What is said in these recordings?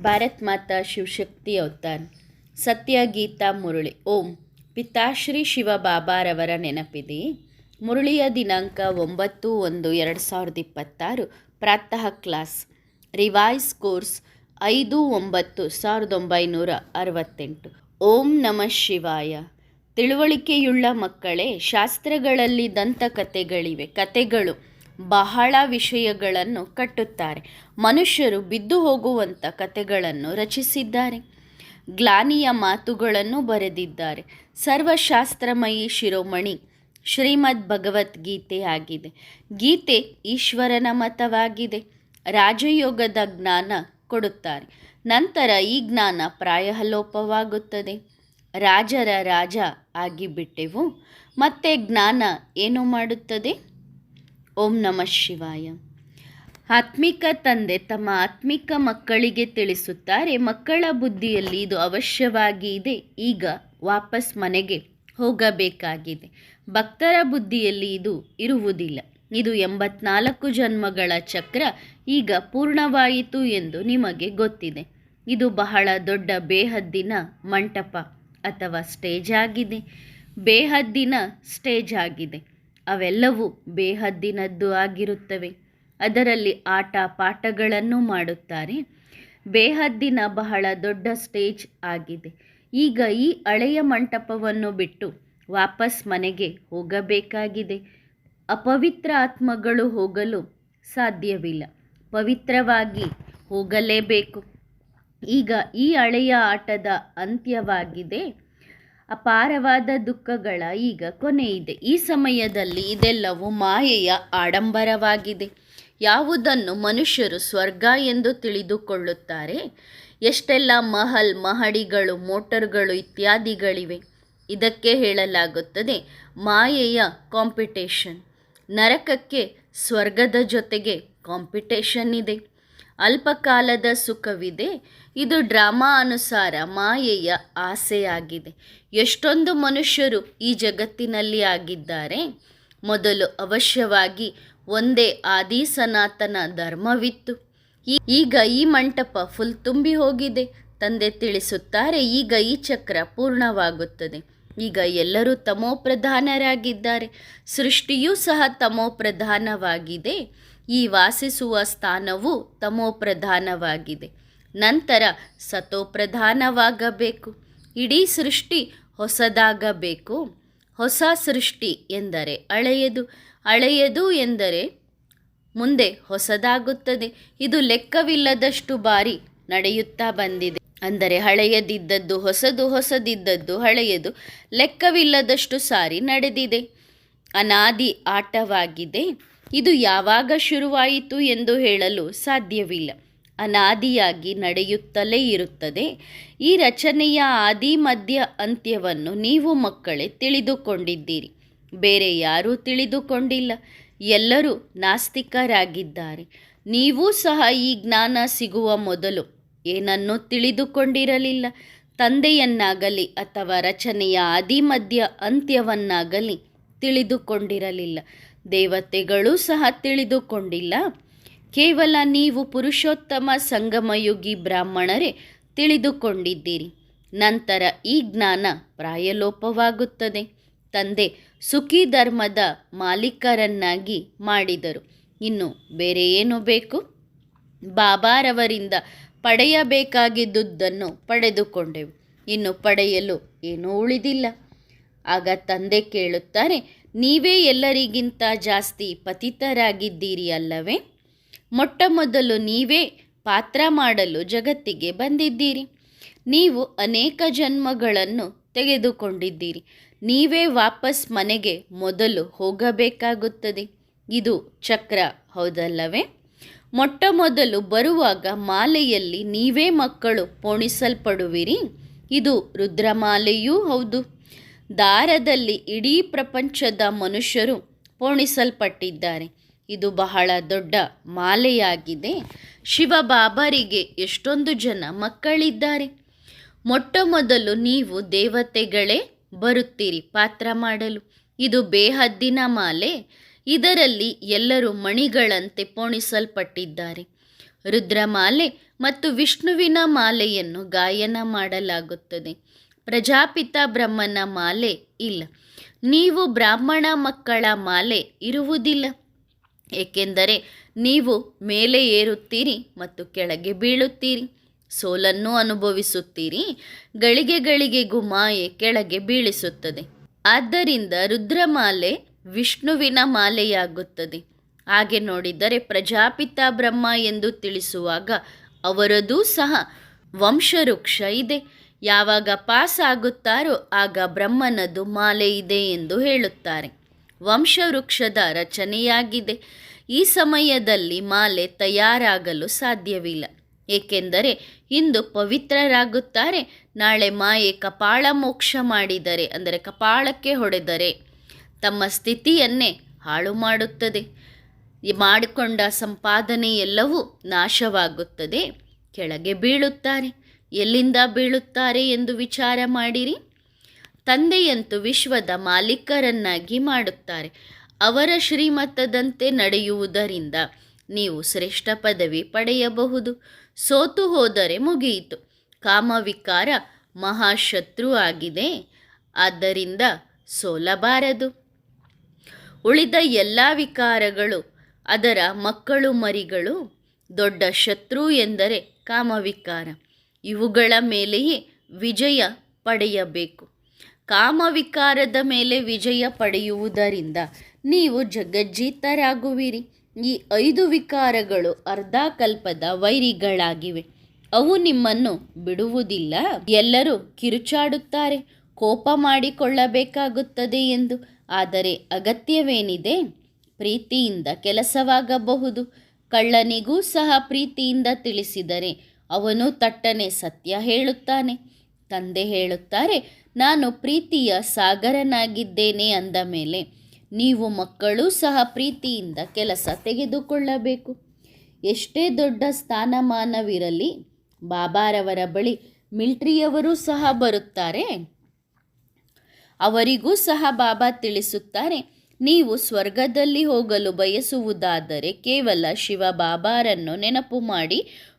ಭಾರತ್ ಮಾತಾ Shivashakti avatar. ಸತ್ಯ ಗೀತಾ ಮುರಳಿ. ಓಂ. ಪಿತಾಶ್ರೀ ಶಿವ ಬಾಬಾರವರ ನೆನಪಿದೆ. ಮುರುಳಿಯ ದಿನಾಂಕ ಒಂಬತ್ತು ಒಂದು ಎರಡು ಸಾವಿರದ ಇಪ್ಪತ್ತಾರು. ಪ್ರಾತಃ ಕ್ಲಾಸ್. ರಿವೈಸ್ ಕೋರ್ಸ್ ಐದು ಒಂಬತ್ತು ಸಾವಿರದ ಒಂಬೈನೂರ ಅರವತ್ತೆಂಟು. ಓಂ ನಮಃ ಶಿವಾಯ. ತಿಳುವಳಿಕೆಯುಳ್ಳ ಮಕ್ಕಳೇ, ಶಾಸ್ತ್ರಗಳಲ್ಲಿ ದಂತಕಥೆಗಳಿವೆ. ಕಥೆಗಳು. ಬಹಳ ವಿಷಯಗಳನ್ನು ಕಟ್ಟುತ್ತಾರೆ. ಮನುಷ್ಯರು ಬಿದ್ದು ಹೋಗುವಂಥ ಕಥೆಗಳನ್ನು ರಚಿಸಿದ್ದಾರೆ. ಗ್ಲಾನಿಯ ಮಾತುಗಳನ್ನು ಬರೆದಿದ್ದಾರೆ. ಸರ್ವಶಾಸ್ತ್ರಮಯಿ ಶಿರೋಮಣಿ ಶ್ರೀಮದ್ ಭಗವದ್ಗೀತೆ ಆಗಿದೆ. ಗೀತೆ ಈಶ್ವರನ ಮತವಾಗಿದೆ. ರಾಜಯೋಗದ ಜ್ಞಾನ ಕೊಡುತ್ತಾರೆ. ನಂತರ ಈ ಜ್ಞಾನ ಪ್ರಾಯಲೋಪವಾಗುತ್ತದೆ. ರಾಜರ ರಾಜ ಆಗಿಬಿಟ್ಟೆವು. ಮತ್ತೆ ಜ್ಞಾನ ಏನು ಮಾಡುತ್ತದೆ? ಓಂ ನಮಃ ಶಿವಾಯ. ಆತ್ಮಿಕ ತಂದೆ ತಮ್ಮ ಆತ್ಮಿಕ ಮಕ್ಕಳಿಗೆ ತಿಳಿಸುತ್ತಾರೆ. ಮಕ್ಕಳ ಬುದ್ಧಿಯಲ್ಲಿ ಇದು ಅವಶ್ಯವಾಗಿ ಇದೆ. ಈಗ ವಾಪಸ್ ಮನೆಗೆ ಹೋಗಬೇಕಾಗಿದೆ. ಭಕ್ತರ ಬುದ್ಧಿಯಲ್ಲಿ ಇದು ಇರುವುದಿಲ್ಲ. ಇದು ಎಂಬತ್ನಾಲ್ಕು ಜನ್ಮಗಳ ಚಕ್ರ. ಈಗ ಪೂರ್ಣವಾಯಿತು ಎಂದು ನಿಮಗೆ ಗೊತ್ತಿದೆ. ಇದು ಬಹಳ ದೊಡ್ಡ ಬೇಹದ್ದಿನ ಮಂಟಪ ಅಥವಾ ಸ್ಟೇಜ್ ಆಗಿದೆ. ಬೇಹದ್ದಿನ ಸ್ಟೇಜ್ ಆಗಿದೆ. ಅವೆಲ್ಲವೂ ಬೇಹದ್ದಿನದ್ದು ಆಗಿರುತ್ತವೆ. ಅದರಲ್ಲಿ ಆಟ ಪಾಠಗಳನ್ನು ಮಾಡುತ್ತಾರೆ. ಬೇಹದ್ದಿನ ಬಹಳ ದೊಡ್ಡ ಸ್ಟೇಜ್ ಆಗಿದೆ. ಈಗ ಈ ಹಳೆಯ ಮಂಟಪವನ್ನು ಬಿಟ್ಟು ವಾಪಸ್ ಮನೆಗೆ ಹೋಗಬೇಕಾಗಿದೆ. ಅಪವಿತ್ರ ಆತ್ಮಗಳು ಹೋಗಲು ಸಾಧ್ಯವಿಲ್ಲ. ಪವಿತ್ರವಾಗಿ ಹೋಗಲೇಬೇಕು. ಈಗ ಈ ಹಳೆಯ ಆಟದ ಅಂತ್ಯವಾಗಿದೆ. ಅಪಾರವಾದ ದುಃಖಗಳ ಈಗ ಕೊನೆಯಿದೆ ಈ ಸಮಯದಲ್ಲಿ ಇದೆಲ್ಲವೂ ಮಾಯೆಯ ಆಡಂಬರವಾಗಿದೆ. ಯಾವುದನ್ನು ಮನುಷ್ಯರು ಸ್ವರ್ಗ ಎಂದು ತಿಳಿದುಕೊಳ್ಳುತ್ತಾರೆ? ಎಷ್ಟೆಲ್ಲ ಮಹಲ್ ಮಹಡಿಗಳು, ಮೋಟರ್ಗಳು ಇತ್ಯಾದಿಗಳಿವೆ. ಇದಕ್ಕೆ ಹೇಳಲಾಗುತ್ತದೆ ಮಾಯೆಯ ಕಾಂಪಿಟೇಷನ್. ನರಕಕ್ಕೆ ಸ್ವರ್ಗದ ಜೊತೆಗೆ ಕಾಂಪಿಟೇಷನ್ ಇದೆ. ಅಲ್ಪಕಾಲದ ಸುಖವಿದೆ. ಇದು ಡ್ರಾಮಾ ಅನುಸಾರ ಮಾಯೆಯ ಆಸೆಯಾಗಿದೆ. ಎಷ್ಟೊಂದು ಮನುಷ್ಯರು ಈ ಜಗತ್ತಿನಲ್ಲಿ ಆಗಿದ್ದಾರೆ. ಮೊದಲು ಅವಶ್ಯವಾಗಿ ಒಂದೇ ಆದಿ ಸನಾತನ ಧರ್ಮವಿತ್ತು. ಈಗ ಈ ಮಂಟಪ ಫುಲ್ ತುಂಬಿ ಹೋಗಿದೆ. ತಂದೆ ತಿಳಿಸುತ್ತಾರೆ, ಈಗ ಈ ಚಕ್ರ ಪೂರ್ಣವಾಗುತ್ತದೆ. ಈಗ ಎಲ್ಲರೂ ತಮೋಪ್ರಧಾನರಾಗಿದ್ದಾರೆ. ಸೃಷ್ಟಿಯೂ ಸಹ ತಮೋಪ್ರಧಾನವಾಗಿದೆ. ಈ ವಾಸಿಸುವ ಸ್ಥಾನವು ತಮೋಪ್ರಧಾನವಾಗಿದೆ. ನಂತರ ಸತೋಪ್ರಧಾನವಾಗಬೇಕು. ಇಡೀ ಸೃಷ್ಟಿ ಹೊಸದಾಗಬೇಕು. ಹೊಸ ಸೃಷ್ಟಿ ಎಂದರೆ ಹಳೆಯದು ಹಳೆಯದು ಎಂದರೆ ಮುಂದೆ ಹೊಸದಾಗುತ್ತದೆ. ಇದು ಲೆಕ್ಕವಿಲ್ಲದಷ್ಟು ಬಾರಿ ನಡೆಯುತ್ತಾ ಬಂದಿದೆ. ಅಂದರೆ ಹಳೆಯದಿದ್ದದ್ದು ಹೊಸದು, ಹೊಸದಿದ್ದದ್ದು ಹಳೆಯದು ಲೆಕ್ಕವಿಲ್ಲದಷ್ಟು ಸಾರಿ ನಡೆದಿದೆ. ಅನಾದಿ ಆಟವಾಗಿದೆ. ಇದು ಯಾವಾಗ ಶುರುವಾಯಿತು ಎಂದು ಹೇಳಲು ಸಾಧ್ಯವಿಲ್ಲ. ಅನಾದಿಯಾಗಿ ನಡೆಯುತ್ತಲೇ ಇರುತ್ತದೆ. ಈ ರಚನೆಯ ಆದಿ, ಮಧ್ಯ ಅಂತ್ಯವನ್ನು ನೀವು ಮಕ್ಕಳೇ ತಿಳಿದುಕೊಂಡಿದ್ದೀರಿ. ಬೇರೆ ಯಾರೂ ತಿಳಿದುಕೊಂಡಿಲ್ಲ. ಎಲ್ಲರೂ ನಾಸ್ತಿಕರಾಗಿದ್ದಾರೆ. ನೀವೂ ಸಹ ಈ ಜ್ಞಾನ ಸಿಗುವ ಮೊದಲು ಏನನ್ನೂ ತಿಳಿದುಕೊಂಡಿರಲಿಲ್ಲ. ತಂದೆಯನ್ನಾಗಲಿ ಅಥವಾ ರಚನೆಯ ಆದಿ, ಮಧ್ಯ ಅಂತ್ಯವನ್ನಾಗಲಿ ತಿಳಿದುಕೊಂಡಿರಲಿಲ್ಲ. ದೇವತೆಗಳೂ ಸಹ ತಿಳಿದುಕೊಂಡಿಲ್ಲ. ಕೇವಲ ನೀವು ಪುರುಷೋತ್ತಮ ಸಂಗಮಯುಗಿ ಬ್ರಾಹ್ಮಣರೇ ತಿಳಿದುಕೊಂಡಿದ್ದೀರಿ. ನಂತರ ಈ ಜ್ಞಾನ ಪ್ರಾಯಲೋಪವಾಗುತ್ತದೆ. ತಂದೆ ಸುಖಿ ಧರ್ಮದ ಮಾಲೀಕರನ್ನಾಗಿ ಮಾಡಿದರು. ಇನ್ನು ಬೇರೆ ಏನು ಬೇಕು? ಬಾಬಾರವರಿಂದ ಪಡೆಯಬೇಕಾಗಿದ್ದುದನ್ನು ಪಡೆದುಕೊಂಡೆವು. ಇನ್ನು ಪಡೆಯಲು ಏನೂ ಉಳಿದಿಲ್ಲ. ಆಗ ತಂದೆ ಕೇಳುತ್ತಾರೆ ನೀವೇ ಎಲ್ಲರಿಗಿಂತ ಜಾಸ್ತಿ ಪತಿತರಾಗಿದ್ದೀರಿ ಅಲ್ಲವೇ? ಮೊಟ್ಟ ಮೊದಲು ನೀವೇ ಪಾತ್ರ ಮಾಡಲು ಜಗತ್ತಿಗೆ ಬಂದಿದ್ದೀರಿ. ನೀವು ಅನೇಕ ಜನ್ಮಗಳನ್ನು ತೆಗೆದುಕೊಂಡಿದ್ದೀರಿ. ನೀವೇ ವಾಪಸ್ ಮನೆಗೆ ಮೊದಲು ಹೋಗಬೇಕಾಗುತ್ತದೆ. ಇದು ಚಕ್ರ, ಹೌದಲ್ಲವೇ? ಮೊಟ್ಟ ಮೊದಲು ಬರುವಾಗ ಮಾಲೆಯಲ್ಲಿ ನೀವೇ ಮಕ್ಕಳು ಪೋಣಿಸಲ್ಪಡುವಿರಿ. ಇದು ರುದ್ರಮಾಲೆಯೂ ಹೌದು. ದಾರದಲ್ಲಿ ಇಡೀ ಪ್ರಪಂಚದ ಮನುಷ್ಯರು ಪೋಣಿಸಲ್ಪಟ್ಟಿದ್ದಾರೆ. ಇದು ಬಹಳ ದೊಡ್ಡ ಮಾಲೆಯಾಗಿದೆ. ಶಿವಬಾಬರಿಗೆ ಎಷ್ಟೊಂದು ಜನ ಮಕ್ಕಳಿದ್ದಾರೆ. ಮೊಟ್ಟ ಮೊದಲು ನೀವು ದೇವತೆಗಳೇ ಬರುತ್ತೀರಿ ಪಾತ್ರ ಮಾಡಲು. ಇದು ಬೇಹದ್ದಿನ ಮಾಲೆ. ಇದರಲ್ಲಿ ಎಲ್ಲರೂ ಮಣಿಗಳಂತೆ ಪೋಣಿಸಲ್ಪಟ್ಟಿದ್ದಾರೆ. ರುದ್ರಮಾಲೆ ಮತ್ತು ವಿಷ್ಣುವಿನ ಮಾಲೆಯನ್ನು ಗಾಯನ ಮಾಡಲಾಗುತ್ತದೆ. ಪ್ರಜಾಪಿತ ಬ್ರಹ್ಮನ ಮಾಲೆ ಇಲ್ಲ. ನೀವು ಬ್ರಾಹ್ಮಣ ಮಕ್ಕಳ ಮಾಲೆ ಇರುವುದಿಲ್ಲ. ಏಕೆಂದರೆ ನೀವು ಮೇಲೆ ಏರುತ್ತೀರಿ ಮತ್ತು ಕೆಳಗೆ ಬೀಳುತ್ತೀರಿ. ಸೋಲನ್ನು ಅನುಭವಿಸುತ್ತೀರಿ. ಗಳಿಗೆ ಗಳಿಗೆಗೂ ಮಾಯೆ ಕೆಳಗೆ ಬೀಳಿಸುತ್ತದೆ. ಆದ್ದರಿಂದ ರುದ್ರಮಾಲೆ ವಿಷ್ಣುವಿನ ಮಾಲೆಯಾಗುತ್ತದೆ. ಹಾಗೆ ನೋಡಿದರೆ ಪ್ರಜಾಪಿತ ಬ್ರಹ್ಮ ಎಂದು ತಿಳಿಸುವಾಗ ಅವರದೂ ಸಹ ವಂಶವೃಕ್ಷ ಇದೆ. ಯಾವಾಗ ಪಾಸ್ ಆಗುತ್ತಾರೋ ಆಗ ಬ್ರಹ್ಮನದು ಮಾಲೆ ಇದೆ ಎಂದು ಹೇಳುತ್ತಾರೆ. ವಂಶವೃಕ್ಷದ ರಚನೆಯಾಗಿದೆ. ಈ ಸಮಯದಲ್ಲಿ ಮಾಲೆ ತಯಾರಾಗಲು ಸಾಧ್ಯವಿಲ್ಲ. ಏಕೆಂದರೆ ಇಂದು ಪವಿತ್ರರಾಗುತ್ತಾರೆ. ನಾಳೆ ಮಾಯೆ ಕಪಾಳ ಮೋಕ್ಷ ಮಾಡಿದರೆ, ಅಂದರೆ ಕಪಾಳಕ್ಕೆ ಹೊಡೆದರೆ ತಮ್ಮ ಸ್ಥಿತಿಯನ್ನೇ ಹಾಳು ಮಾಡುತ್ತದೆ. ಮಾಡಿಕೊಂಡ ಸಂಪಾದನೆ ಎಲ್ಲವೂ ನಾಶವಾಗುತ್ತದೆ. ಕೆಳಗೆ ಬೀಳುತ್ತಾರೆ. ಎಲ್ಲಿಂದ ಬೀಳುತ್ತಾರೆ ಎಂದು ವಿಚಾರ ಮಾಡಿರಿ? ತಂದೆಯಂತೂ ವಿಶ್ವದ ಮಾಲೀಕರನ್ನಾಗಿ ಮಾಡುತ್ತಾರೆ. ಅವರ ಶ್ರೀಮತದಂತೆ ನಡೆಯುವುದರಿಂದ ನೀವು ಶ್ರೇಷ್ಠ ಪದವಿ ಪಡೆಯಬಹುದು. ಸೋತು ಹೋದರೆ ಮುಗಿಯಿತು. ಕಾಮವಿಕಾರ ಮಹಾಶತ್ರು ಆಗಿದೆ. ಆದ್ದರಿಂದ ಸೋಲಬಾರದು. ಉಳಿದ ಎಲ್ಲ ವಿಕಾರಗಳು ಅದರ ಮಕ್ಕಳು ಮರಿಗಳು ದೊಡ್ಡ ಶತ್ರು ಎಂದರೆ ಕಾಮವಿಕಾರ. ಇವುಗಳ ಮೇಲೆಯೇ ವಿಜಯ ಪಡೆಯಬೇಕು. ಕಾಮವಿಕಾರದ ಮೇಲೆ ವಿಜಯ ಪಡೆಯುವುದರಿಂದ ನೀವು ಜಗಜ್ಜೀತರಾಗುವಿರಿ. ಈ ಐದು ವಿಕಾರಗಳು ಅರ್ಧಕಲ್ಪದ ವೈರಿಗಳಾಗಿವೆ. ಅವು ನಿಮ್ಮನ್ನು ಬಿಡುವುದಿಲ್ಲ. ಎಲ್ಲರೂ ಕಿರುಚಾಡುತ್ತಾರೆ. ಕೋಪ ಮಾಡಿಕೊಳ್ಳಬೇಕಾಗುತ್ತದೆ ಎಂದು. ಆದರೆ ಅಗತ್ಯವೇನಿದೆ? ಪ್ರೀತಿಯಿಂದ ಕೆಲಸವಾಗಬಹುದು. ಕಳ್ಳನಿಗೂ ಸಹ ಪ್ರೀತಿಯಿಂದ ತಿಳಿಸಿದರೆ ಅವನು ತಟ್ಟನೆ ಸತ್ಯ ಹೇಳುತ್ತಾನೆ. ತಂದೆ ಹೇಳುತ್ತಾರೆ, ನಾನು ಪ್ರೀತಿಯ ಸಾಗರನಾಗಿದ್ದೇನೆ ಅಂದ ಮೇಲೆ ನೀವು ಮಕ್ಕಳೂ ಸಹ ಪ್ರೀತಿಯಿಂದ ಕೆಲಸ ತೆಗೆದುಕೊಳ್ಳಬೇಕು. ಎಷ್ಟೇ ದೊಡ್ಡ ಸ್ಥಾನಮಾನವಿರಲಿ, ಬಾಬಾರವರ ಬಳಿ ಮಿಲ್ಟ್ರಿಯವರು ಸಹ ಬರುತ್ತಾರೆ. ಅವರಿಗೂ ಸಹ ಬಾಬಾ ತಿಳಿಸುತ್ತಾರೆ, ನೀವು ಸ್ವರ್ಗದಲ್ಲಿ ಹೋಗಲು ಬಯಸುವುದಾದರೆ ಕೇವಲ ಶಿವ ಬಾಬಾರನ್ನು ನೆನಪು ಮಾಡಿ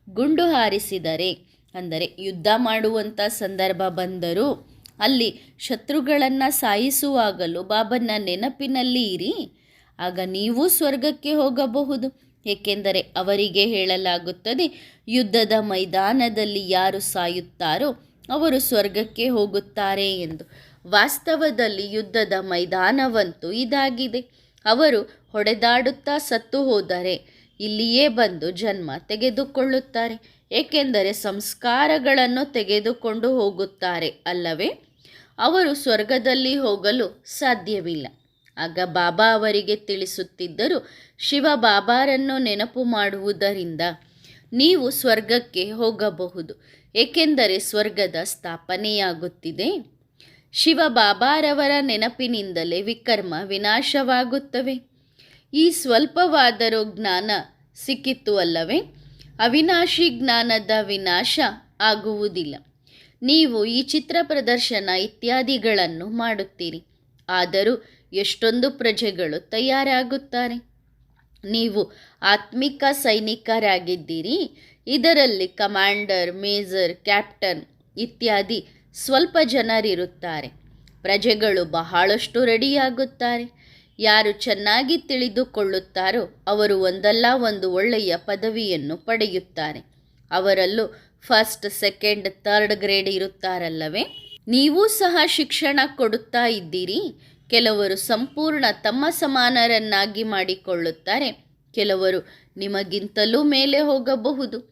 ಗುಂಡು ಹಾರಿಸಿದರೆ, ಅಂದರೆ ಯುದ್ಧ ಮಾಡುವಂಥ ಸಂದರ್ಭ ಬಂದರೂ, ಅಲ್ಲಿ ಶತ್ರುಗಳನ್ನು ಸಾಯಿಸುವಾಗಲೂ ಬಾಬನ ನೆನಪಿನಲ್ಲಿ ಇರಿ, ಆಗ ನೀವು ಸ್ವರ್ಗಕ್ಕೆ ಹೋಗಬಹುದು. ಏಕೆಂದರೆ ಅವರಿಗೆ ಹೇಳಲಾಗುತ್ತದೆ, ಯುದ್ಧದ ಮೈದಾನದಲ್ಲಿ ಯಾರು ಸಾಯುತ್ತಾರೋ ಅವರು ಸ್ವರ್ಗಕ್ಕೆ ಹೋಗುತ್ತಾರೆ ಎಂದು. ವಾಸ್ತವದಲ್ಲಿ ಯುದ್ಧದ ಮೈದಾನವಂತೂ ಇದಾಗಿದೆ. ಅವರು ಹೊಡೆದಾಡುತ್ತಾ ಸತ್ತು ಹೋದರೆ ಇಲ್ಲಿಯೇ ಬಂದು ಜನ್ಮ ತೆಗೆದುಕೊಳ್ಳುತ್ತಾರೆ, ಏಕೆಂದರೆ ಸಂಸ್ಕಾರಗಳನ್ನು ತೆಗೆದುಕೊಂಡು ಹೋಗುತ್ತಾರೆ ಅಲ್ಲವೇ? ಅವರು ಸ್ವರ್ಗದಲ್ಲಿ ಹೋಗಲು ಸಾಧ್ಯವಿಲ್ಲ. ಆಗ ಬಾಬಾ ಅವರಿಗೆ ತಿಳಿಸುತ್ತಿದ್ದರು ಶಿವ ಬಾಬಾರನ್ನು ನೆನಪು ಮಾಡುವುದರಿಂದ ನೀವು ಸ್ವರ್ಗಕ್ಕೆ ಹೋಗಬಹುದು, ಏಕೆಂದರೆ ಸ್ವರ್ಗದ ಸ್ಥಾಪನೆಯಾಗುತ್ತಿದೆ. ಶಿವ ಬಾಬಾರವರ ನೆನಪಿನಿಂದಲೇ ವಿಕರ್ಮ ವಿನಾಶವಾಗುತ್ತವೆ. ಈ ಸ್ವಲ್ಪವಾದರೂ ಜ್ಞಾನ ಸಿಕ್ಕಿತ್ತು ಅಲ್ಲವೇ? ಅವಿನಾಶಿ ಜ್ಞಾನದ ವಿನಾಶ ಆಗುವುದಿಲ್ಲ. ನೀವು ಈ ಚಿತ್ರ ಪ್ರದರ್ಶನ ಇತ್ಯಾದಿಗಳನ್ನು ಮಾಡುತ್ತೀರಿ. ಆದರೂ ಎಷ್ಟೊಂದು ಪ್ರಜೆಗಳು ತಯಾರಾಗುತ್ತಾರೆ. ನೀವು ಆತ್ಮಿಕ ಸೈನಿಕರಾಗಿದ್ದೀರಿ. ಇದರಲ್ಲಿ ಕಮಾಂಡರ್, ಮೇಜರ್, ಕ್ಯಾಪ್ಟನ್ ಇತ್ಯಾದಿ ಸ್ವಲ್ಪ ಜನರಿರುತ್ತಾರೆ. ಪ್ರಜೆಗಳು ಬಹಳಷ್ಟು ರೆಡಿಯಾಗುತ್ತಾರೆ. ಯಾರು ಚೆನ್ನಾಗಿ ತಿಳಿದುಕೊಳ್ಳುತ್ತಾರೋ ಅವರು ಒಂದಲ್ಲ ಒಂದು ಒಳ್ಳೆಯ ಪದವಿಯನ್ನು ಪಡೆಯುತ್ತಾರೆ. ಅವರಲ್ಲೂ ಫಸ್ಟ್, ಸೆಕೆಂಡ್, ಥರ್ಡ್ ಗ್ರೇಡ್ ಇರುತ್ತಾರಲ್ಲವೇ? ನೀವು ಸಹ ಶಿಕ್ಷಣ ಕೊಡುತ್ತಾ ಇದ್ದೀರಿ? ಕೆಲವರು ಸಂಪೂರ್ಣ ತಮ್ಮ ಸಮಾನರನ್ನಾಗಿ ಮಾಡಿಕೊಳ್ಳುತ್ತಾರೆ. ಕೆಲವರು ನಿಮಗಿಂತಲೂ ಮೇಲೆ ಹೋಗಬಹುದು.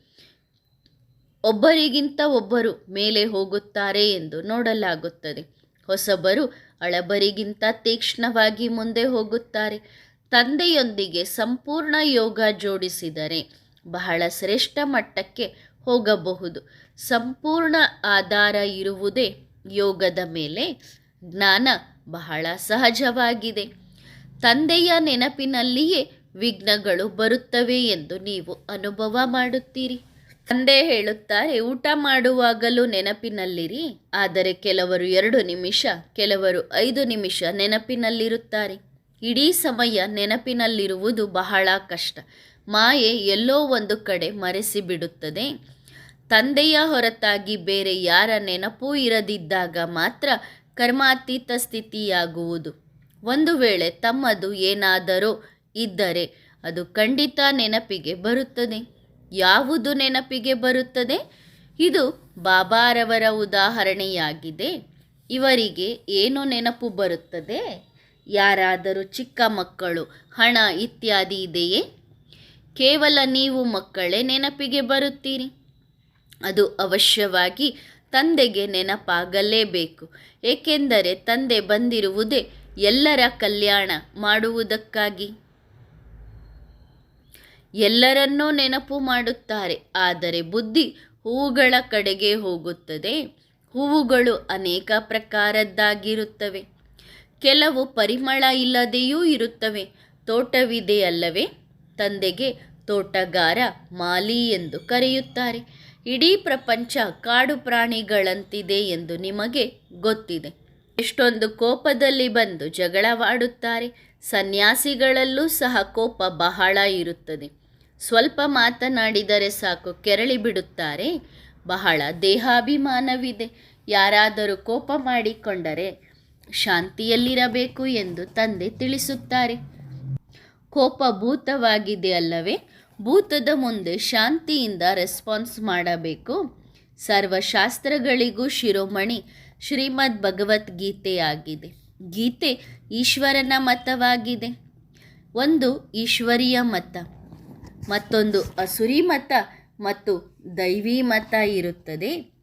ಒಬ್ಬರಿಗಿಂತ ಒಬ್ಬರು ಮೇಲೆ ಹೋಗುತ್ತಾರೆ ಎಂದು ನೋಡಲಾಗುತ್ತದೆ. ಹೊಸಬರು ಹಳಬರಿಗಿಂತ ತೀಕ್ಷ್ಣವಾಗಿ ಮುಂದೆ ಹೋಗುತ್ತಾರೆ. ತಂದೆಯೊಂದಿಗೆ ಸಂಪೂರ್ಣ ಯೋಗ ಜೋಡಿಸಿದರೆ ಬಹಳ ಶ್ರೇಷ್ಠ ಮಟ್ಟಕ್ಕೆ ಹೋಗಬಹುದು. ಸಂಪೂರ್ಣ ಆಧಾರ ಇರುವುದೇ ಯೋಗದ ಮೇಲೆ ಜ್ಞಾನ ಬಹಳ ಸಹಜವಾಗಿದೆ. ತಂದೆಯ ನೆನಪಿನಲ್ಲಿಯೇ ವಿಘ್ನಗಳು ಬರುತ್ತವೆ ಎಂದು ನೀವು ಅನುಭವ ಮಾಡುತ್ತೀರಿ. ತಂದೆ ಹೇಳುತ್ತಾರೆ, ಊಟ ಮಾಡುವಾಗಲೂ ನೆನಪಿನಲ್ಲಿರಿ, ಆದರೆ ಕೆಲವರು ಎರಡು ನಿಮಿಷ, ಕೆಲವರು ಐದು ನಿಮಿಷ ನೆನಪಿನಲ್ಲಿರುತ್ತಾರೆ. ಇಡೀ ಸಮಯ ನೆನಪಿನಲ್ಲಿರುವುದು ಬಹಳ ಕಷ್ಟ. ಮಾಯೆ ಎಲ್ಲೋ ಒಂದು ಕಡೆ ಮರೆಸಿಬಿಡುತ್ತದೆ. ತಂದೆಯ ಹೊರತಾಗಿ ಬೇರೆ ಯಾರ ನೆನಪೂ ಇರದಿದ್ದಾಗ ಮಾತ್ರ ಕರ್ಮಾತೀತ ಸ್ಥಿತಿಯಾಗುವುದು. ಒಂದು ವೇಳೆ ತಮ್ಮದು ಏನಾದರೂ ಇದ್ದರೆ, ಅದು ಖಂಡಿತ ನೆನಪಿಗೆ ಬರುತ್ತದೆ. ಯಾವುದು ನೆನಪಿಗೆ ಬರುತ್ತದೆ? ಇದು ಬಾಬಾರವರ ಉದಾಹರಣೆಯಾಗಿದೆ. ಇವರಿಗೆ ಏನು ನೆನಪು ಬರುತ್ತದೆ? ಯಾರಾದರೂ ಚಿಕ್ಕ ಮಕ್ಕಳು, ಹಣ ಇತ್ಯಾದಿ ಇದೆಯೇ? ಕೇವಲ ನೀವು ಮಕ್ಕಳೇ ನೆನಪಿಗೆ ಬರುತ್ತೀರಿ? ಅದು ಅವಶ್ಯವಾಗಿ ತಂದೆಗೆ ನೆನಪಾಗಲೇಬೇಕು. ಏಕೆಂದರೆ ತಂದೆ ಬಂದಿರುವುದೇ ಎಲ್ಲರ ಕಲ್ಯಾಣ ಮಾಡುವುದಕ್ಕಾಗಿ. ಎಲ್ಲರನ್ನೂ ನೆನಪು ಮಾಡುತ್ತಾರೆ. ಆದರೆ ಬುದ್ಧಿ ಹೂವುಗಳ ಕಡೆಗೆ ಹೋಗುತ್ತದೆ. ಹೂವುಗಳು ಅನೇಕ ಪ್ರಕಾರದ್ದಾಗಿರುತ್ತವೆ. ಕೆಲವು ಪರಿಮಳ ಇಲ್ಲದೆಯೂ ಇರುತ್ತವೆ. ತೋಟವಿದೆ ಅಲ್ಲವೇ? ತಂದೆಗೆ ತೋಟಗಾರ ಮಾಲಿ ಎಂದು ಕರೆಯುತ್ತಾರೆ. ಇಡೀ ಪ್ರಪಂಚ ಕಾಡು ಪ್ರಾಣಿಗಳಂತಿದೆ ಎಂದು ನಿಮಗೆ ಗೊತ್ತಿದೆ. ಎಷ್ಟೊಂದು ಕೋಪದಲ್ಲಿ ಬಂದು ಜಗಳವಾಡುತ್ತಾರೆ. ಸನ್ಯಾಸಿಗಳಲ್ಲೂ ಸಹ ಕೋಪ ಬಹಳ ಇರುತ್ತದೆ. ಸ್ವಲ್ಪ ಮಾತನಾಡಿದರೆ ಸಾಕು, ಕೆರಳಿ ಬಿಡುತ್ತಾರೆ. ಬಹಳ ದೇಹಾಭಿಮಾನವಿದೆ. ಯಾರಾದರೂ ಕೋಪ ಮಾಡಿಕೊಂಡರೆ ಶಾಂತಿಯಲ್ಲಿರಬೇಕು ಎಂದು ತಂದೆ ತಿಳಿಸುತ್ತಾರೆ. ಕೋಪ ಭೂತವಾಗಿದೆ ಅಲ್ಲವೇ? ಭೂತದ ಮುಂದೆ ಶಾಂತಿಯಿಂದ ರೆಸ್ಪಾನ್ಸ್ ಮಾಡಬೇಕು. ಸರ್ವಶಾಸ್ತ್ರಗಳಿಗೂ ಶಿರೋಮಣಿ ಶ್ರೀಮದ್ ಭಗವದ್ಗೀತೆಯಾಗಿದೆ. ಗೀತೆ ಈಶ್ವರನ ಮತವಾಗಿದೆ. ಒಂದು ಈಶ್ವರೀಯ ಮತ. ಮತ್ತೊಂದು ಅಸುರಿ ಮತ ಮತ್ತು ದೈವಿ ಮತ ಇರುತ್ತದೆ.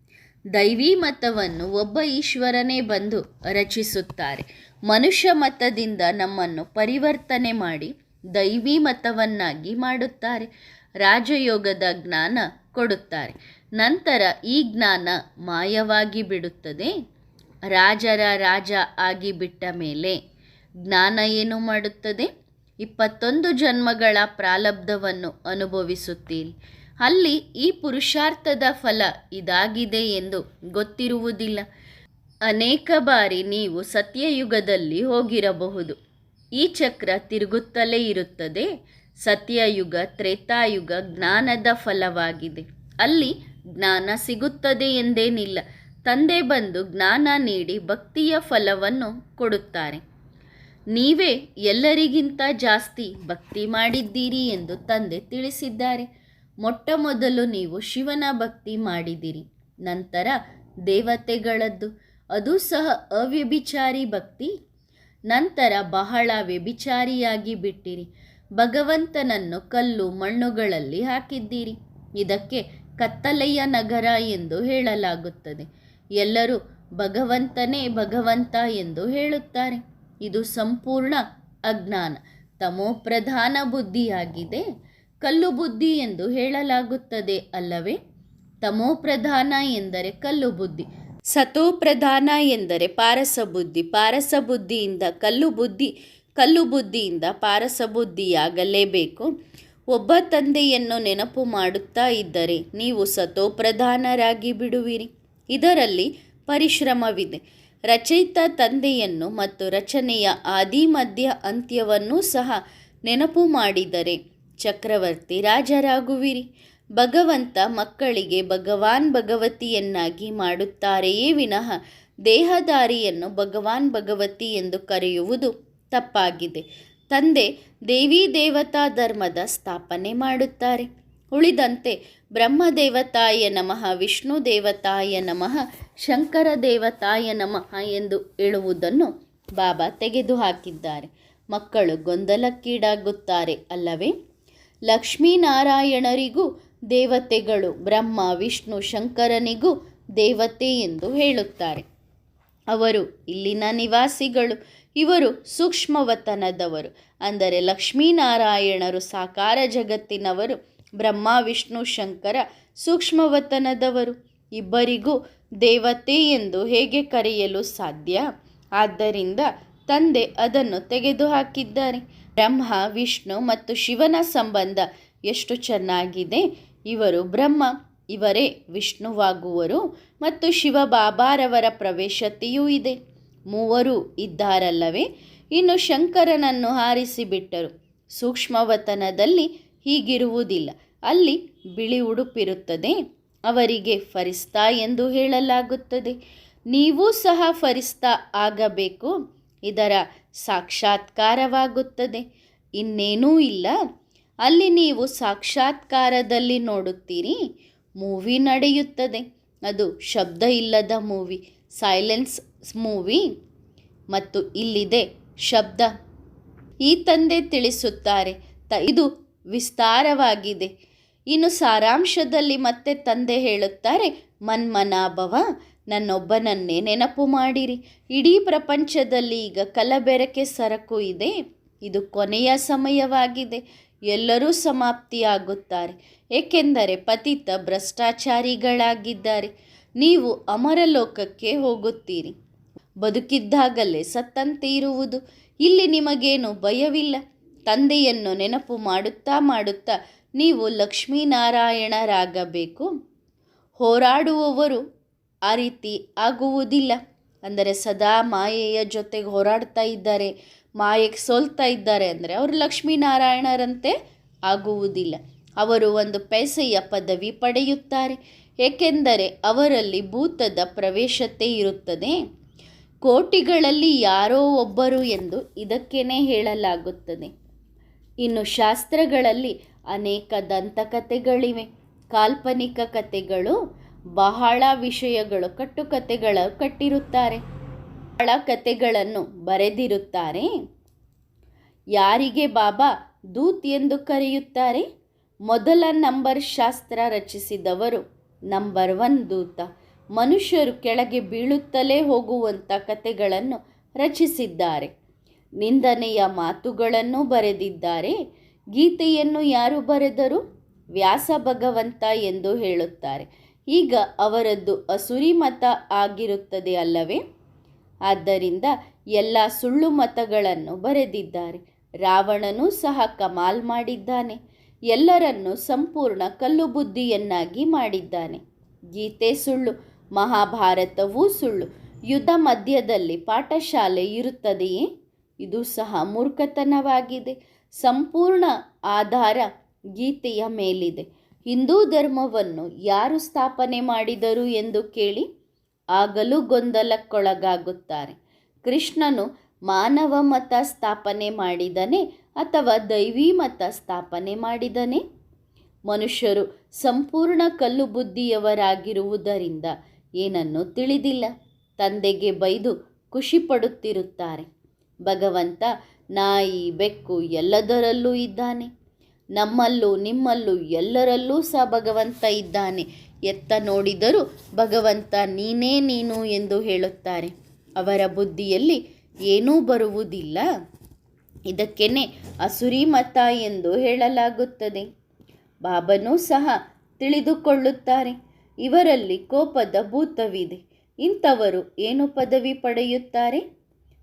ದೈವಿ ಮತವನ್ನು ಒಬ್ಬ ಈಶ್ವರನೇ ಬಂದು ರಚಿಸುತ್ತಾರೆ. ಮನುಷ್ಯ ಮತದಿಂದ ನಮ್ಮನ್ನು ಪರಿವರ್ತನೆ ಮಾಡಿ ದೈವಿ ಮತವನ್ನಾಗಿ ಮಾಡುತ್ತಾರೆ. ರಾಜಯೋಗದ ಜ್ಞಾನ ಕೊಡುತ್ತಾರೆ. ನಂತರ ಈ ಜ್ಞಾನ ಮಾಯವಾಗಿ ಬಿಡುತ್ತದೆ. ರಾಜರ ರಾಜ ಆಗಿ ಬಿಟ್ಟ ಮೇಲೆ ಜ್ಞಾನ ಏನು ಮಾಡುತ್ತದೆ? ಇಪ್ಪತ್ತೊಂದು ಜನ್ಮಗಳ ಪ್ರಾಲಬ್ಧವನ್ನು ಅನುಭವಿಸುತ್ತೀರಿ. ಅಲ್ಲಿ ಈ ಪುರುಷಾರ್ಥದ ಫಲ ಇದಾಗಿದೆ ಎಂದು ಗೊತ್ತಿರುವುದಿಲ್ಲ. ಅನೇಕ ಬಾರಿ ನೀವು ಸತ್ಯಯುಗದಲ್ಲಿ ಹೋಗಿರಬಹುದು. ಈ ಚಕ್ರ ತಿರುಗುತ್ತಲೇ ಇರುತ್ತದೆ. ಸತ್ಯಯುಗ, ತ್ರೇತಾಯುಗ ಜ್ಞಾನದ ಫಲವಾಗಿದೆ. ಅಲ್ಲಿ ಜ್ಞಾನ ಸಿಗುತ್ತದೆ ಎಂದೇನಿಲ್ಲ. ತಂದೆ ಬಂದು ಜ್ಞಾನ ನೀಡಿ ಭಕ್ತಿಯ ಫಲವನ್ನು ಕೊಡುತ್ತಾರೆ. ನೀವೇ ಎಲ್ಲರಿಗಿಂತ ಜಾಸ್ತಿ ಭಕ್ತಿ ಮಾಡಿದ್ದೀರಿ ಎಂದು ತಂದೆ ತಿಳಿಸಿದ್ದಾರೆ. ಮೊಟ್ಟ ಮೊದಲು ನೀವು ಶಿವನ ಭಕ್ತಿ ಮಾಡಿದಿರಿ ನಂತರ ದೇವತೆಗಳದ್ದು. ಅದು ಸಹ ಅವ್ಯಭಿಚಾರಿ ಭಕ್ತಿ. ನಂತರ ಬಹಳ ವ್ಯಭಿಚಾರಿಯಾಗಿ ಬಿಟ್ಟಿರಿ. ಭಗವಂತನನ್ನು ಕಲ್ಲು ಮಣ್ಣುಗಳಲ್ಲಿ ಹಾಕಿದ್ದೀರಿ. ಇದಕ್ಕೆ ಕತ್ತಲೆಯ ನಗರ ಎಂದು ಹೇಳಲಾಗುತ್ತದೆ. ಎಲ್ಲರೂ ಭಗವಂತನೇ ಭಗವಂತ ಎಂದು ಹೇಳುತ್ತಾರೆ. ಇದು ಸಂಪೂರ್ಣ ಅಜ್ಞಾನ. ತಮೋ ಪ್ರಧಾನ ಬುದ್ಧಿಯಾಗಿದೆ. ಕಲ್ಲು ಬುದ್ಧಿ ಎಂದು ಹೇಳಲಾಗುತ್ತದೆ ಅಲ್ಲವೇ? ತಮೋಪ್ರಧಾನ ಎಂದರೆ ಕಲ್ಲು ಬುದ್ಧಿ. ಸತೋಪ್ರಧಾನ ಎಂದರೆ ಪಾರಸ ಬುದ್ಧಿ. ಪಾರಸ ಬುದ್ಧಿಯಿಂದ ಕಲ್ಲು ಬುದ್ಧಿ, ಕಲ್ಲು ಬುದ್ಧಿಯಿಂದ ಪಾರಸ ಬುದ್ಧಿಯಾಗಲೇಬೇಕು. ಒಬ್ಬ ತಂದೆಯನ್ನು ನೆನಪು ಮಾಡುತ್ತಾ ಇದ್ದರೆ ನೀವು ಸತೋಪ್ರಧಾನರಾಗಿ ಬಿಡುವಿರಿ. ಇದರಲ್ಲಿ ಪರಿಶ್ರಮವಿದೆ. ರಚಯಿತ ತಂದೆಯನ್ನು ಮತ್ತು ರಚನೆಯ ಆದಿ ಮಧ್ಯ ಅಂತ್ಯವನ್ನೂ ಸಹ ನೆನಪು ಮಾಡಿದರೆ. ಚಕ್ರವರ್ತಿ ರಾಜರಾಗುವಿರಿ. ಭಗವಂತ ಮಕ್ಕಳಿಗೆ ಭಗವಾನ್ ಭಗವತಿಯನ್ನಾಗಿ ಮಾಡುತ್ತಾರೆಯೇ ವಿನಃ ದೇಹದಾರಿಯನ್ನು ಭಗವಾನ್ ಭಗವತಿ ಎಂದು ಕರೆಯುವುದು ತಪ್ಪಾಗಿದೆ. ತಂದೆ ದೇವಿ ದೇವತಾ ಧರ್ಮದ ಸ್ಥಾಪನೆ ಮಾಡುತ್ತಾರೆ. ಉಳಿದಂತೆ ಬ್ರಹ್ಮದೇವತಾಯ ನಮಃ ವಿಷ್ಣು ದೇವತಾಯ ನಮಃ ಶಂಕರ ದೇವತಾಯ ನಮಃ ಎಂದು ಹೇಳುವುದನ್ನು ಬಾಬಾ ತೆಗೆದುಹಾಕಿದ್ದಾರೆ. ಮಕ್ಕಳು ಗೊಂದಲಕ್ಕೀಡಾಗುತ್ತಾರೆ ಅಲ್ಲವೇ? ಲಕ್ಷ್ಮೀನಾರಾಯಣರಿಗೂ, ದೇವತೆಗಳು ಬ್ರಹ್ಮ, ವಿಷ್ಣು, ಶಂಕರನಿಗೂ ದೇವತೆ ಎಂದು ಹೇಳುತ್ತಾರೆ. ಅವರು ಇಲ್ಲಿನ ನಿವಾಸಿಗಳು. ಇವರು ಸೂಕ್ಷ್ಮವತನದವರು. ಅಂದರೆ ಲಕ್ಷ್ಮೀನಾರಾಯಣರು ಸಾಕಾರ ಜಗತ್ತಿನವರು. ಬ್ರಹ್ಮ, ವಿಷ್ಣು, ಶಂಕರ, ಸೂಕ್ಷ್ಮವತನದವರು. ಇಬ್ಬರಿಗೂ ದೇವತೆ ಎಂದು ಹೇಗೆ ಕರೆಯಲು ಸಾಧ್ಯ? ಆದ್ದರಿಂದ ತಂದೆ ಅದನ್ನು ತೆಗೆದುಹಾಕಿದ್ದಾರೆ. ಬ್ರಹ್ಮ, ವಿಷ್ಣು ಮತ್ತು ಶಿವನ ಸಂಬಂಧ ಎಷ್ಟು ಚೆನ್ನಾಗಿದೆ. ಇವರು ಬ್ರಹ್ಮ, ಇವರೇ ವಿಷ್ಣುವಾಗುವರು ಮತ್ತು ಶಿವ ಬಾಬಾರವರ ಪ್ರವೇಶತೆಯೂ ಇದೆ. ಮೂವರು ಇದ್ದಾರಲ್ಲವೇ? ಇನ್ನು ಶಂಕರನನ್ನು ಹಾರಿಸಿಬಿಟ್ಟರು. ಸೂಕ್ಷ್ಮವತನದಲ್ಲಿ ಹೀಗಿರುವುದಿಲ್ಲ. ಅಲ್ಲಿ ಬಿಳಿ ಉಡುಪಿರುತ್ತದೆ. ಅವರಿಗೆ ಫರಿಸ್ತಾ ಎಂದು ಹೇಳಲಾಗುತ್ತದೆ. ನೀವು ಸಹ ಫರಿಸ್ತಾ ಆಗಬೇಕು. ಇದರ ಸಾಕ್ಷಾತ್ಕಾರವಾಗುತ್ತದೆ. ಇನ್ನೇನೂ ಇಲ್ಲ. ಅಲ್ಲಿ ನೀವು ಸಾಕ್ಷಾತ್ಕಾರದಲ್ಲಿ ನೋಡುತ್ತೀರಿ. ಮೂವಿ ನಡೆಯುತ್ತದೆ. ಅದು ಶಬ್ದ ಇಲ್ಲದ ಮೂವಿ, ಸೈಲೆನ್ಸ್ ಮೂವಿ. ಮತ್ತು ಇಲ್ಲಿದೆ ಶಬ್ದ. ಈ ತಂದೆ ತಿಳಿಸುತ್ತಾರೆ, ತ, ಇದು ವಿಸ್ತಾರವಾಗಿದೆ. ಇನ್ನು ಸಾರಾಂಶದಲ್ಲಿ ಮತ್ತೆ ತಂದೆ ಹೇಳುತ್ತಾರೆ, ಮನ್ಮನಾಭವ, ನನ್ನೊಬ್ಬನನ್ನೇ ನೆನಪು ಮಾಡಿರಿ. ಇಡೀ ಪ್ರಪಂಚದಲ್ಲಿ ಈಗ ಕಲಬೆರಕೆ ಸರಕು ಇದೆ. ಇದು ಕೊನೆಯ ಸಮಯವಾಗಿದೆ. ಎಲ್ಲರೂ ಸಮಾಪ್ತಿಯಾಗುತ್ತಾರೆ. ಏಕೆಂದರೆ ಪತಿತ ಭ್ರಷ್ಟಾಚಾರಿಗಳಾಗಿದ್ದಾರೆ. ನೀವು ಅಮರಲೋಕಕ್ಕೆ ಹೋಗುತ್ತೀರಿ. ಬದುಕಿದ್ದಾಗಲೇ ಸತ್ತಂತೆ ಇರುವುದು. ಇಲ್ಲಿ ನಿಮಗೇನು ಭಯವಿಲ್ಲ. ತಂದೆಯನ್ನು ನೆನಪು ಮಾಡುತ್ತಾ ಮಾಡುತ್ತಾ ನೀವು ಲಕ್ಷ್ಮೀನಾರಾಯಣರಾಗಬೇಕು. ಹೋರಾಡುವವರು ಆ ರೀತಿ ಆಗುವುದಿಲ್ಲ. ಅಂದರೆ ಸದಾ ಮಾಯೆಯ ಜೊತೆಗೆ ಹೋರಾಡ್ತಾ ಇದ್ದಾರೆ, ಮಾಯೆಗೆ ಸೋಲ್ತಾ ಇದ್ದಾರೆ ಅಂದರೆ ಅವರು ಲಕ್ಷ್ಮೀನಾರಾಯಣರಂತೆ ಆಗುವುದಿಲ್ಲ. ಅವರು ಒಂದು ಪೈಸೆಯ ಪದವಿ ಪಡೆಯುತ್ತಾರೆ. ಏಕೆಂದರೆ ಅವರಲ್ಲಿ ಭೂತದ ಪ್ರವೇಶತೆ ಇರುತ್ತದೆ. ಕೋಟಿಗಳಲ್ಲಿ ಯಾರೋ ಒಬ್ಬರು ಎಂದು ಇದಕ್ಕೇನೆ ಹೇಳಲಾಗುತ್ತದೆ. ಇನ್ನು ಶಾಸ್ತ್ರಗಳಲ್ಲಿ ಅನೇಕ ದಂತಕಥೆಗಳಿವೆ. ಕಾಲ್ಪನಿಕ ಕಥೆಗಳು, ಬಹಳ ವಿಷಯಗಳು ಕಟ್ಟುಕತೆಗಳ ಕಟ್ಟಿರುತ್ತಾರೆ. ಬಹಳ ಕಥೆಗಳನ್ನು ಬರೆದಿರುತ್ತಾರೆ. ಯಾರಿಗೆ ಬಾಬಾ ದೂತ್ ಎಂದು ಕರೆಯುತ್ತಾರೆ? ಮೊದಲ ನಂಬರ್ ಶಾಸ್ತ್ರ ರಚಿಸಿದವರು ನಂಬರ್ ಒನ್ ದೂತ. ಮನುಷ್ಯರು ಕೆಳಗೆ ಬೀಳುತ್ತಲೇ ಹೋಗುವಂಥ ಕಥೆಗಳನ್ನು ರಚಿಸಿದ್ದಾರೆ. ನಿಂದನೆಯ ಮಾತುಗಳನ್ನು ಬರೆದಿದ್ದಾರೆ. ಗೀತೆಯನ್ನು ಯಾರು ಬರೆದರು? ವ್ಯಾಸ ಭಗವಂತ ಎಂದು ಹೇಳುತ್ತಾರೆ. ಈಗ ಅವರದ್ದು ಅಸುರಿ ಮತ ಆಗಿರುತ್ತದೆ ಅಲ್ಲವೇ? ಆದ್ದರಿಂದ ಎಲ್ಲ ಸುಳ್ಳು ಮತಗಳನ್ನು ಬರೆದಿದ್ದಾರೆ. ರಾವಣನು ಸಹ ಕಮಾಲ್ ಮಾಡಿದ್ದಾನೆ. ಎಲ್ಲರನ್ನು ಸಂಪೂರ್ಣ ಕಲ್ಲು ಬುದ್ಧಿಯನ್ನಾಗಿ ಮಾಡಿದ್ದಾನೆ. ಗೀತೆ ಸುಳ್ಳು, ಮಹಾಭಾರತವೂ ಸುಳ್ಳು. ಯುದ್ಧ ಮಧ್ಯದಲ್ಲಿ ಪಾಠಶಾಲೆ ಇರುತ್ತದೆಯೇ? ಇದು ಸಹ ಮೂರ್ಖತನವಾಗಿದೆ. ಸಂಪೂರ್ಣ ಆಧಾರ ಗೀತೆಯ ಮೇಲಿದೆ. ಹಿಂದೂ ಧರ್ಮವನ್ನು ಯಾರು ಸ್ಥಾಪನೆ ಮಾಡಿದರು ಎಂದು ಕೇಳಿ ಆಗಲೂ ಗೊಂದಲಕ್ಕೊಳಗಾಗುತ್ತಾರೆ. ಕೃಷ್ಣನು ಮಾನವ ಮತ ಸ್ಥಾಪನೆ ಮಾಡಿದನೆ ಅಥವಾ ದೈವಿ ಮತ ಸ್ಥಾಪನೆ ಮಾಡಿದನೆ? ಮನುಷ್ಯರು ಸಂಪೂರ್ಣ ಕಲ್ಲು ಬುದ್ಧಿಯವರಾಗಿರುವುದರಿಂದ ಏನನ್ನೂ ತಿಳಿದಿಲ್ಲ. ತಂದೆಗೆ ಬೈದು ಖುಷಿಪಡುತ್ತಿರುತ್ತಾರೆ ಭಗವಂತ ನಾಯಿ ಬೆಕ್ಕು ಎಲ್ಲದರಲ್ಲೂ ಇದ್ದಾನೆ. ನಮ್ಮಲ್ಲೂ ನಿಮ್ಮಲ್ಲೂ ಎಲ್ಲರಲ್ಲೂ ಸಹ ಭಗವಂತ ಇದ್ದಾನೆ. ಎತ್ತ ನೋಡಿದರೂ ಭಗವಂತ ನೀನೇ ನೀನು ಎಂದು ಹೇಳುತ್ತಾರೆ. ಅವರ ಬುದ್ಧಿಯಲ್ಲಿ ಏನೂ ಬರುವುದಿಲ್ಲ. ಇದಕ್ಕೇನೆ ಅಸುರಿ ಮತ ಎಂದು ಹೇಳಲಾಗುತ್ತದೆ. ಬಾಬನೂ ಸಹ ತಿಳಿದುಕೊಳ್ಳುತ್ತಾರೆ. ಇವರಲ್ಲಿ ಕೋಪದ ಭೂತವಿದೆ. ಇಂಥವರು ಏನು ಪದವಿ ಪಡೆಯುತ್ತಾರೆ?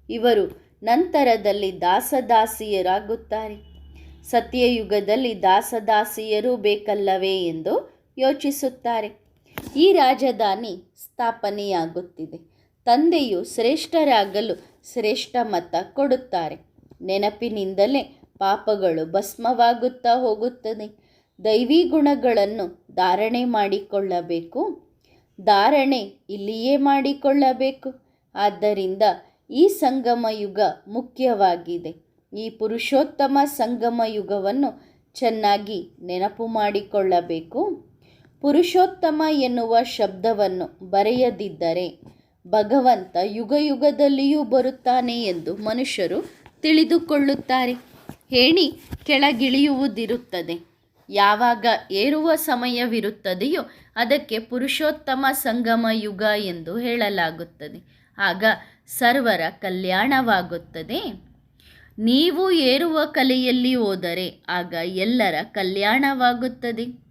ಇವರು ನಂತರದಲ್ಲಿ ದಾಸದಾಸಿಯರಾಗುತ್ತಾರೆ. ಸತ್ಯಯುಗದಲ್ಲಿ ದಾಸದಾಸಿಯರು ಬೇಕಲ್ಲವೇ ಎಂದು ಯೋಚಿಸುತ್ತಾರೆ. ಈ ರಾಜಧಾನಿ ಸ್ಥಾಪನೆಯಾಗುತ್ತಿದೆ. ತಂದೆಯು ಶ್ರೇಷ್ಠರಾಗಲು ಶ್ರೇಷ್ಠ ಮತ ಕೊಡುತ್ತಾರೆ. ನೆನಪಿನಿಂದಲೇ ಪಾಪಗಳು ಭಸ್ಮವಾಗುತ್ತಾ ಹೋಗುತ್ತದೆ. ದೈವಿ ಗುಣಗಳನ್ನು ಧಾರಣೆ ಮಾಡಿಕೊಳ್ಳಬೇಕು. ಧಾರಣೆ ಇಲ್ಲಿಯೇ ಮಾಡಿಕೊಳ್ಳಬೇಕು. ಆದ್ದರಿಂದ ಈ ಸಂಗಮ ಯುಗ ಮುಖ್ಯವಾಗಿದೆ. ಈ ಪುರುಷೋತ್ತಮ ಸಂಗಮ ಯುಗವನ್ನು ಚೆನ್ನಾಗಿ ನೆನಪು ಮಾಡಿಕೊಳ್ಳಬೇಕು. ಪುರುಷೋತ್ತಮ ಎನ್ನುವ ಶಬ್ದವನ್ನು ಬರೆಯದಿದ್ದರೆ ಭಗವಂತ ಯುಗ ಯುಗದಲ್ಲಿಯೂ ಬರುತ್ತಾನೆ ಎಂದು ಮನುಷ್ಯರು ತಿಳಿದುಕೊಳ್ಳುತ್ತಾರೆ. ಹೇಳಿ ಕೆಳಗಿಳಿಯುವುದಿರುತ್ತದೆ. ಯಾವಾಗ ಏರುವ ಸಮಯವಿರುತ್ತದೆಯೋ ಅದಕ್ಕೆ ಪುರುಷೋತ್ತಮ ಸಂಗಮ ಯುಗ ಎಂದು ಹೇಳಲಾಗುತ್ತದೆ. ಆಗ ಸರ್ವರ ಕಲ್ಯಾಣವಾಗುತ್ತದೆ. ನೀವು ಏರುವ ಕಲೆಯಲ್ಲಿ ಹೋದರೆ ಆಗ ಎಲ್ಲರ ಕಲ್ಯಾಣವಾಗುತ್ತದೆ.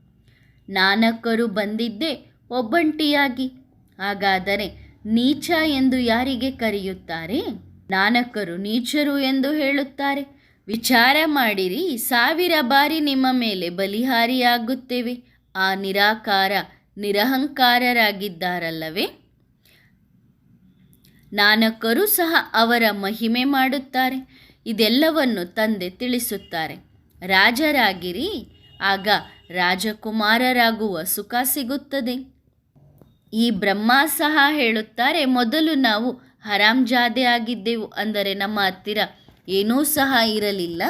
ನಾನಕ್ಕರು ಬಂದಿದ್ದೆ, ಒಬ್ಬಂಟಿಯಾಗಿ. ಹಾಗಾದರೆ ನೀಚ ಎಂದು ಯಾರಿಗೆ ಕರೆಯುತ್ತಾರೆ? ನಾನಕ್ಕರು ನೀಚರು ಎಂದು ಹೇಳುತ್ತಾರೆ. ವಿಚಾರ ಮಾಡಿರಿ, ಸಾವಿರ ಬಾರಿ ನಿಮ್ಮ ಮೇಲೆ ಬಲಿಹಾರಿಯಾಗುತ್ತೇವೆ. ಆ ನಿರಾಕಾರ, ನಿರಹಂಕಾರರಾಗಿದ್ದಾರಲ್ಲವೇ? ನಾನಕರು ಸಹ ಅವರ ಮಹಿಮೆ ಮಾಡುತ್ತಾರೆ. ಇದೆಲ್ಲವನ್ನು ತಂದೆ ತಿಳಿಸುತ್ತಾರೆ. ರಾಜರಾಗಿರಿ, ಆಗ ರಾಜಕುಮಾರರಾಗುವ ಸುಖ ಸಿಗುತ್ತದೆ. ಈ ಬ್ರಹ್ಮ ಸಹ ಹೇಳುತ್ತಾರೆ, ಮೊದಲು ನಾವು ಹರಾಮ್ಜಾದೆ ಆಗಿದ್ದೆವು, ಅಂದರೆ ನಮ್ಮ ಹತ್ತಿರ ಏನೂ ಸಹ ಇರಲಿಲ್ಲ.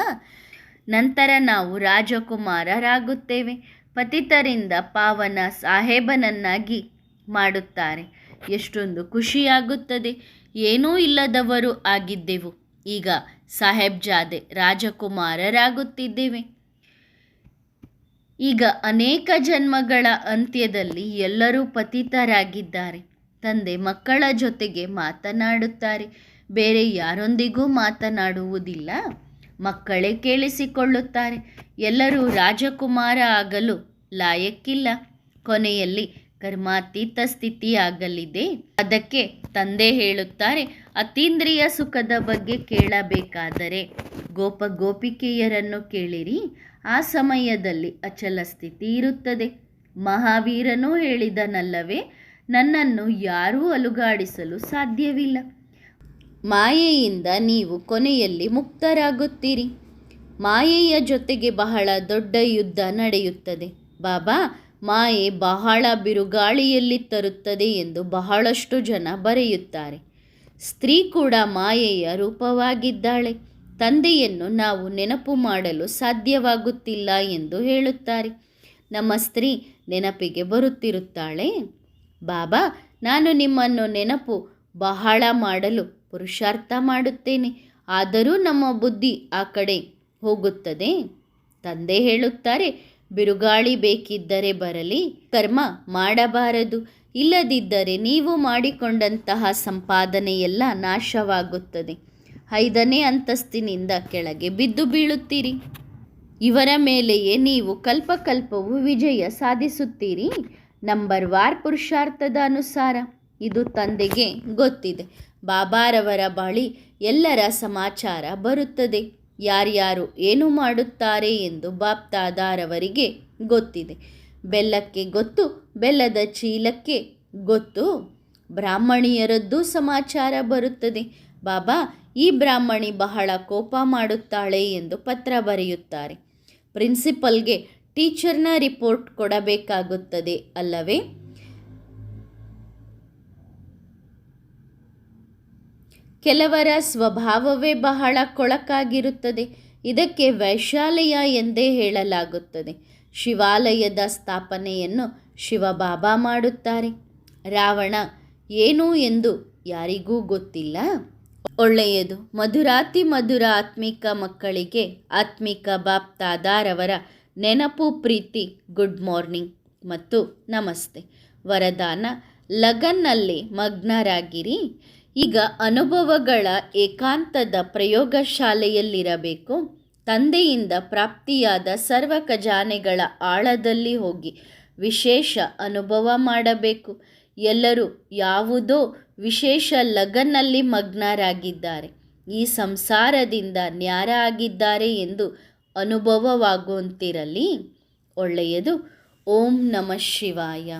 ನಂತರ ನಾವು ರಾಜಕುಮಾರರಾಗುತ್ತೇವೆ. ಪತಿತರಿಂದ ಪಾವನ ಸಾಹೇಬನನ್ನಾಗಿ ಮಾಡುತ್ತಾರೆ. ಎಷ್ಟೊಂದು ಖುಷಿಯಾಗುತ್ತದೆ. ಏನೂ ಇಲ್ಲದವರು ಆಗಿದ್ದೆವು. ಈಗ ಸಾಹೇಬ್ಜಾದೆ ರಾಜಕುಮಾರರಾಗುತ್ತಿದ್ದೇವೆ. ಈಗ ಅನೇಕ ಜನ್ಮಗಳ ಅಂತ್ಯದಲ್ಲಿ ಎಲ್ಲರೂ ಪತಿತರಾಗಿದ್ದಾರೆ. ತಂದೆ ಮಕ್ಕಳ ಜೊತೆಗೆ ಮಾತನಾಡುತ್ತಾರೆ. ಬೇರೆ ಯಾರೊಂದಿಗೂ ಮಾತನಾಡುವುದಿಲ್ಲ. ಮಕ್ಕಳೇ ಕೇಳಿಸಿಕೊಳ್ಳುತ್ತಾರೆ. ಎಲ್ಲರೂ ರಾಜಕುಮಾರ ಆಗಲು ಲಾಯಕ್ಕಿಲ್ಲ. ಕೊನೆಯಲ್ಲಿ ಕರ್ಮಾತೀತ ಸ್ಥಿತಿಯಾಗಲಿದೆ. ಅದಕ್ಕೆ ತಂದೆ ಹೇಳುತ್ತಾರೆ, ಅತೀಂದ್ರಿಯ ಸುಖದ ಬಗ್ಗೆ ಕೇಳಬೇಕಾದರೆ ಗೋಪ ಗೋಪಿಕೆಯರನ್ನು ಕೇಳಿರಿ. ಆ ಸಮಯದಲ್ಲಿ ಅಚಲ ಸ್ಥಿತಿ ಇರುತ್ತದೆ. ಮಹಾವೀರನೂ ಹೇಳಿದನಲ್ಲವೇ, ನನ್ನನ್ನು ಯಾರೂ ಅಲುಗಾಡಿಸಲು ಸಾಧ್ಯವಿಲ್ಲ. ಮಾಯೆಯಿಂದ ನೀವು ಕೊನೆಯಲ್ಲಿ ಮುಕ್ತರಾಗುತ್ತೀರಿ. ಮಾಯೆಯ ಜೊತೆಗೆ ಬಹಳ ದೊಡ್ಡ ಯುದ್ಧ ನಡೆಯುತ್ತದೆ. ಬಾಬಾ ಮಾಯೆ ಬಹಳ ಬಿರುಗಾಳಿಯಲ್ಲಿ ತರುತ್ತದೆ ಎಂದು ಬಹಳಷ್ಟು ಜನ ಬರೆಯುತ್ತಾರೆ. ಸ್ತ್ರೀ ಕೂಡ ಮಾಯೆಯ ರೂಪವಾಗಿದ್ದಾಳೆ. ತಂದೆಯನ್ನು ನಾವು ನೆನಪು ಮಾಡಲು ಸಾಧ್ಯವಾಗುತ್ತಿಲ್ಲ ಎಂದು ಹೇಳುತ್ತಾರೆ. ನಮ್ಮ ಸ್ತ್ರೀ ನೆನಪಿಗೆ ಬರುತ್ತಿರುತ್ತಾಳೆ. ಬಾಬಾ, ನಾನು ನಿಮ್ಮನ್ನು ನೆನಪು ಬಹಳ ಮಾಡಲು ಪುರುಷಾರ್ಥ ಮಾಡುತ್ತೇನೆ. ಆದರೂ ನಮ್ಮ ಬುದ್ಧಿ ಆ ಕಡೆ ಹೋಗುತ್ತದೆ ತಂದೆ ಹೇಳುತ್ತಾರೆ ಬಿರುಗಾಳಿ ಬೇಕಿದ್ದರೆ ಬರಲಿ, ಕರ್ಮ ಮಾಡಬಾರದು. ಇಲ್ಲದಿದ್ದರೆ ನೀವು ಮಾಡಿಕೊಂಡಂತಹ ಸಂಪಾದನೆಯೆಲ್ಲ ನಾಶವಾಗುತ್ತದೆ. ಐದನೇ ಅಂತಸ್ತಿನಿಂದ ಕೆಳಗೆ ಬಿದ್ದು ಬೀಳುತ್ತೀರಿ. ಇವರ ಮೇಲೆಯೇ ನೀವು ಕಲ್ಪಕಲ್ಪವು ವಿಜಯ ಸಾಧಿಸುತ್ತೀರಿ. ನಂಬರ್ ವಾರ್ ಪುರುಷಾರ್ಥದ ಅನುಸಾರ. ಇದು ತಂದೆಗೆ ಗೊತ್ತಿದೆ. ಬಾಬಾರವರ ಬಳಿ ಎಲ್ಲರ ಸಮಾಚಾರ ಬರುತ್ತದೆ. ಯಾರ್ಯಾರು ಏನು ಮಾಡುತ್ತಾರೆ ಎಂದು ಬಾಪ್ತಾದಾರವರಿಗೆ ಗೊತ್ತಿದೆ. ಬೆಲ್ಲಕ್ಕೆ ಗೊತ್ತು, ಬೆಲ್ಲದ ಚೀಲಕ್ಕೆ ಗೊತ್ತು. ಬ್ರಾಹ್ಮಣಿಯರದ್ದು ಸಮಾಚಾರ ಬರುತ್ತದೆ. ಬಾಬಾ, ಈ ಬ್ರಾಹ್ಮಣಿ ಬಹಳ ಕೋಪ ಮಾಡುತ್ತಾಳೆ ಎಂದು ಪತ್ರ ಬರೆಯುತ್ತಾರೆ. ಪ್ರಿನ್ಸಿಪಲ್ಗೆ ಟೀಚರ್ನ ರಿಪೋರ್ಟ್ ಕೊಡಬೇಕಾಗುತ್ತದೆ ಅಲ್ಲವೇ? ಕೆಲವರ ಸ್ವಭಾವವೇ ಬಹಳ ಕೊಳಕಾಗಿರುತ್ತದೆ. ಇದಕ್ಕೆ ವೈಶಾಲಯ ಎಂದೇ ಹೇಳಲಾಗುತ್ತದೆ. ಶಿವಾಲಯದ ಸ್ಥಾಪನೆಯನ್ನು ಶಿವಬಾಬಾ ಮಾಡುತ್ತಾರೆ. ರಾವಣ, ಏನು ಎಂದು ಯಾರಿಗೂ ಗೊತ್ತಿಲ್ಲ? ಒಳ್ಳೆಯದು. ಮಧುರಾತಿ ಮಧುರ ಆತ್ಮಿಕ ಮಕ್ಕಳಿಗೆ ಆತ್ಮಿಕ ಬಾಪ್ತಾದಾರವರ ನೆನಪು, ಪ್ರೀತಿ, ಗುಡ್ ಮಾರ್ನಿಂಗ್ ಮತ್ತು ನಮಸ್ತೆ. ವರದಾನ, ಲಗನ್ನಲ್ಲಿ ಮಗ್ನರಾಗಿರಿ. ಈಗ ಅನುಭವಗಳ ಏಕಾಂತದ ಪ್ರಯೋಗಶಾಲೆಯಲ್ಲಿರಬೇಕು. ತಂದೆಯಿಂದ ಪ್ರಾಪ್ತಿಯಾದ ಸರ್ವ ಖಜಾನೆಗಳ ಆಳದಲ್ಲಿ ಹೋಗಿ ವಿಶೇಷ ಅನುಭವ ಮಾಡಬೇಕು. ಎಲ್ಲರೂ ಯಾವುದೋ ವಿಶೇಷ ಲಗನ್ನಲ್ಲಿ ಮಗ್ನರಾಗಿದ್ದಾರೆ. ಈ ಸಂಸಾರದಿಂದ ನ್ಯಾರ ಆಗಿದ್ದಾರೆ ಎಂದು ಅನುಭವವಾಗುವಂತಿರಲಿ. ಒಳ್ಳೆಯದು. ಓಂ ನಮಃ ಶಿವಾಯ.